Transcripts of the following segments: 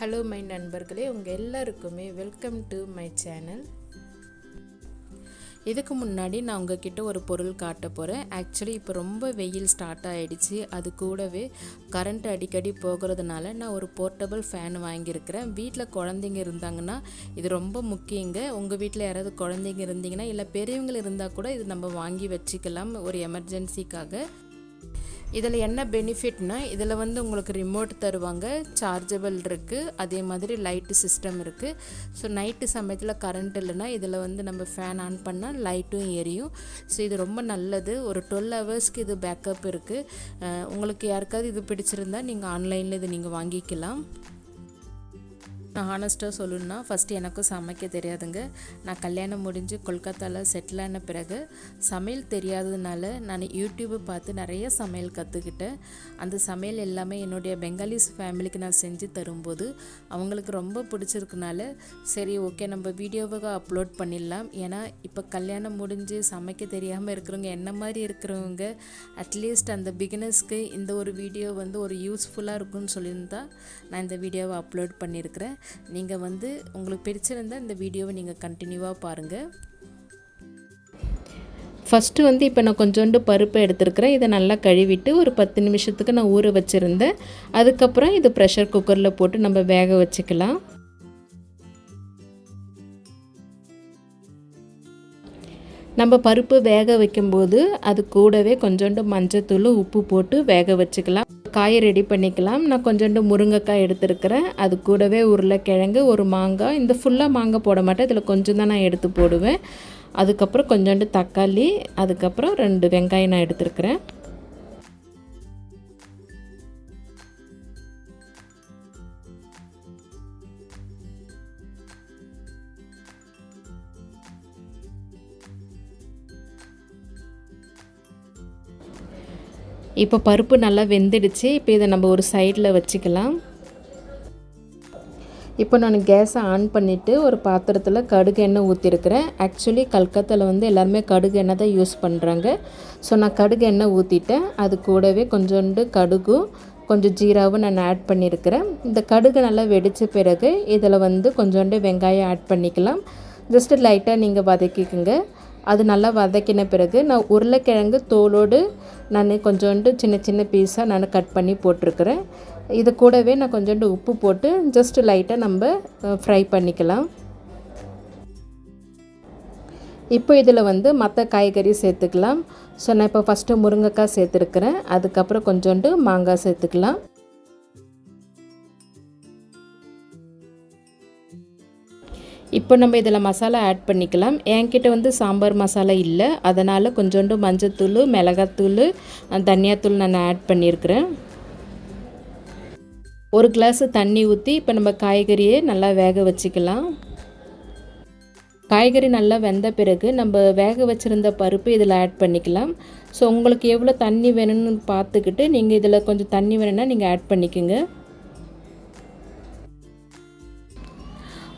Hello my நண்பர்களே. உங்கள் எல்லாருக்குமே வெல்கம் டு மை சேனல் இதுக்கு முன்னாடி நான் உங்ககிட்ட ஒரு பொருள் காட்ட போகிறேன் ஆக்சுவலி இப்போ ரொம்ப வெயில் ஸ்டார்ட் ஆகிடுச்சு அது கூடவே கரண்ட் அடிக்கடி போகிறதுனால நான் ஒரு போர்ட்டபிள் ஃபேன் வாங்கியிருக்கிறேன். வீட்டில் குழந்தைங்க இருந்தாங்கன்னா இது ரொம்ப முக்கியங்க. உங்கள் வீட்டில் யாராவது குழந்தைங்க இருந்தீங்கன்னா இல்லை பெரியவங்க இருந்தால் கூட இது நம்ம வாங்கி வச்சுக்கலாம். ஒரு எமர்ஜென்சிக்காக இதில் என்ன பெனிஃபிட்னா இதில் வந்து உங்களுக்கு ரிமோட் தருவாங்க சார்ஜபிள் இருக்குது அதே மாதிரி லைட்டு சிஸ்டம் இருக்குது ஸோ நைட்டு சமயத்தில் கரண்ட் இல்லைன்னா இதில் வந்து நம்ம ஃபேன் ஆன் பண்ணால் லைட்டும் எரியும். ஸோ இது ரொம்ப நல்லது. ஒரு டுவெல் ஹவர்ஸ்க்கு இது பேக்கப் இருக்குது உங்களுக்கு யாருக்காவது இது பிடிச்சிருந்தா நீங்கள் ஆன்லைனில் இது நீங்கள் வாங்கிக்கலாம். நான் ஹானஸ்ட்டாக சொல்லணுன்னா ஃபஸ்ட்டு எனக்கும் சமைக்க தெரியாதுங்க. நான் கல்யாணம் முடிஞ்சு கொல்கத்தாவில் செட்டில் ஆன பிறகு சமையல் தெரியாததுனால நான் யூடியூப்பை பார்த்து நிறைய சமையல் கற்றுக்கிட்டேன் அந்த சமையல் எல்லாமே என்னுடைய பெங்காலிஸ் ஃபேமிலிக்கு நான் செஞ்சு தரும்போது அவங்களுக்கு ரொம்ப பிடிச்சிருக்கனால சரி ஓகே நம்ம வீடியோவை அப்லோட் பண்ணிடலாம். ஏன்னா இப்போ கல்யாணம் முடிஞ்சு சமைக்க தெரியாமல் இருக்கிறவங்க என்ன மாதிரி இருக்கிறவங்க அட்லீஸ்ட் அந்த பிகினர்ஸ்க்கு இந்த ஒரு வீடியோ வந்து ஒரு யூஸ்ஃபுல்லாக இருக்கும்னு சொல்லியிருந்தா நான் இந்த வீடியோவை அப்லோட் பண்ணியிருக்கிறேன். நீங்கள் வந்து உங்களுக்கு பிடிச்சிருந்தா இந்த வீடியோவை நீங்கள் கண்டினியூவாக பாருங்கள் ஃபஸ்ட்டு வந்து இப்போ நான் கொஞ்சோண்டு பருப்பு எடுத்துருக்கிறேன். இதை நல்லா கழுவிட்டு ஒரு பத்து நிமிஷத்துக்கு நான் ஊற வச்சுருந்தேன். அதுக்கப்புறம் இது ப்ரெஷர் குக்கரில் போட்டு நம்ம வேக வச்சுக்கலாம். நம்ம பருப்பு வேக வைக்கும்போது அது கூடவே கொஞ்சோண்டு மஞ்சத்தூள் உப்பு போட்டு வேக வச்சுக்கலாம். காயை ரெடி பண்ணிக்கலாம். நான் கொஞ்சோண்டு முருங்கைக்காய் எடுத்துருக்கிறேன். அது கூடவே உருளைக்கிழங்கு ஒரு மாங்காய். இந்த ஃபுல்லாக மாங்காய் போட மாட்டேன். இதில் கொஞ்சம் தான் நான் எடுத்து போடுவேன். அதுக்கப்புறம் கொஞ்சோண்டு தக்காளி அதுக்கப்புறம் ரெண்டு வெங்காயம் நான் எடுத்துருக்கிறேன். இப்போ பருப்பு நல்லா வெந்துடுச்சு. இப்போ இதை நம்ம ஒரு சைடில் வச்சுக்கலாம். இப்போ நான் கேஸை ஆன் பண்ணிவிட்டு ஒரு பாத்திரத்தில் கடுகு எண்ணெய் ஊற்றிருக்கிறேன் ஆக்சுவலி கல்கத்தாவில் வந்து எல்லாருமே கடுகு எண்ணெய் தான் யூஸ் பண்ணுறாங்க ஸோ நான் கடுகு எண்ணெய் ஊற்றிட்டேன் அது கூடவே கொஞ்சோண்டு கடுகும் கொஞ்சம் ஜீராவும் நான் ஆட் பண்ணியிருக்கிறேன் இந்த கடுகு நல்லா வெடித்த பிறகு இதில் வந்து கொஞ்சோண்டு வெங்காயம் ஆட் பண்ணிக்கலாம். ஜஸ்ட்டு லைட்டாக நீங்கள் வதக்கிக்குங்க. அது நல்லா வதக்கின பிறகு நான் உருளைக்கிழங்கு தோலோடு நான் கொஞ்சோண்டு சின்ன சின்ன பீஸாக நான் கட் பண்ணி போட்டிருக்கிறேன். இது கூடவே நான் கொஞ்சோண்டு உப்பு போட்டு ஜஸ்ட்டு லைட்டாக நம்ம ஃப்ரை பண்ணிக்கலாம். இப்போ இதில் வந்து மற்ற காய்கறி சேர்த்துக்கலாம். ஸோ நான் இப்போ ஃபஸ்ட்டு முருங்கைக்காய் சேர்த்துருக்குறேன். அதுக்கப்புறம் கொஞ்சோண்டு மாங்காய் சேர்த்துக்கலாம். இப்போ நம்ம இதில் மசாலா ஆட் பண்ணிக்கலாம். என்கிட்ட வந்து சாம்பார் மசாலா இல்லை. அதனால் கொஞ்சோண்டு மஞ்சத்தூள் மிளகாத்தூள் தனியாத்தூள் நான் ஆட் பண்ணியிருக்கிறேன். ஒரு கிளாஸ் தண்ணி ஊற்றி இப்போ நம்ம காய்கறியை நல்லா வேக வச்சுக்கலாம். காய்கறி நல்லா வெந்த பிறகு நம்ம வேக வச்சுருந்த பருப்பு இதில் ஆட் பண்ணிக்கலாம். ஸோ உங்களுக்கு எவ்வளோ தண்ணி வேணும்னு பார்த்துக்கிட்டு நீங்கள் இதில் கொஞ்சம் தண்ணி வேணும்னா நீங்கள் ஆட் பண்ணிக்கோங்க.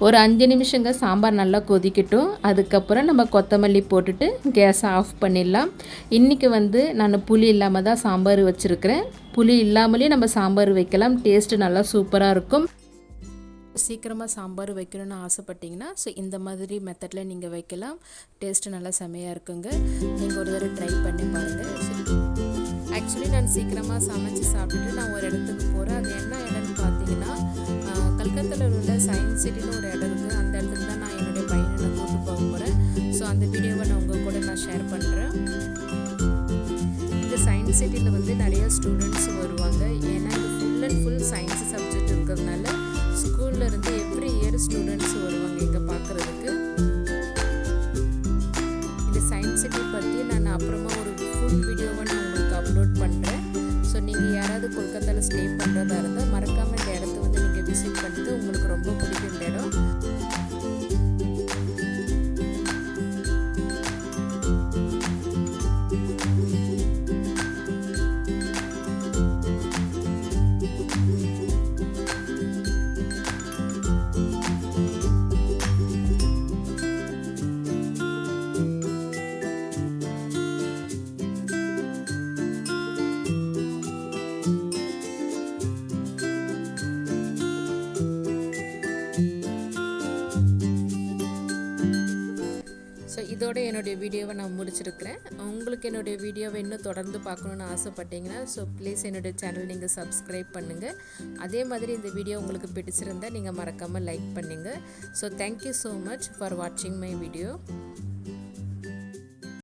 ஒரு அஞ்சு நிமிஷங்க சாம்பார் நல்லா கொதிக்கட்டும். அதுக்கப்புறம் நம்ம கொத்தமல்லி போட்டுட்டு கேஸை ஆஃப் பண்ணிடலாம். இன்றைக்கி வந்து நான் புளி இல்லாமல் தான் சாம்பார் வச்சுருக்கிறேன். புளி இல்லாமலே நம்ம சாம்பார் வைக்கலாம். டேஸ்ட்டு நல்லா சூப்பராக இருக்கும். சீக்கிரமாக சாம்பார் வைக்கணும்னு ஆசைப்பட்டீங்கன்னா ஸோ இந்த மாதிரி மெத்தடில் நீங்கள் வைக்கலாம். டேஸ்ட்டு நல்லா செமையாக இருக்குங்க. நீங்கள் ஒரு தடவை ட்ரை பண்ணி பாருங்கள் ஆக்சுவலி நான் சீக்கிரமாக சமைச்சு சாப்பிட்டுட்டு நான் ஒரு இடத்துக்கு போகிறேன் அது என்ன இடம்னு பார்த்தீங்கன்னா கல்கத்தாவில் உள்ள சயின்ஸ் சிட்டின்னு ஒரு இடம் இருக்குது அந்த இடத்துக்கு தான் நான் என்னுடைய பையனை நான் கூட்டு போக போகிறேன் ஸோ அந்த வீடியோவை நான் உங்கள் கூட நான் ஷேர் பண்ணுறேன் இந்த சயின்ஸ் சிட்டியில் வந்து நிறைய ஸ்டூடெண்ட்ஸ் வருவாங்க. ஏன்னா இது full and full science subject இருக்கிறதுனால ஸ்கூலில் இருந்து எவ்ரி இயர் ஸ்டூடெண்ட்ஸ் வருவாங்க இங்கே பார்க்குறதுக்கு இந்த சயின்ஸ் சிட்டி பற்றி நான் அப்புறமா ஒரு ஃபுல் வீடியோவை நான் உங்களுக்கு அப்லோட் பண்ணுறேன் ஸோ நீங்கள் யாராவது கொல்கத்தாவில் ஸ்டே பண்ணுறதா இருந்தால் மறக்காமல் இந்த இடத்துக்கு வந்து நீங்கள் விசிட் பண்ணிட்டு உங்களுக்கு ரொம்ப பிடிக்கும் ஸோ இதோட என்னுடைய வீடியோவை நான் முடிச்சிருக்கிறேன். உங்களுக்கு என்னுடைய வீடியோவை இன்னும் தொடர்ந்து பார்க்கணுன்னு ஆசைப்பட்டீங்கன்னா ஸோ ப்ளீஸ் என்னுடைய சேனல் நீங்கள் சப்ஸ்கிரைப் பண்ணுங்கள் அதே மாதிரி இந்த வீடியோ உங்களுக்கு பிடிச்சிருந்தால் நீங்கள் மறக்காமல் லைக் பண்ணுங்கள் so thank you so much for வாட்சிங் மை வீடியோ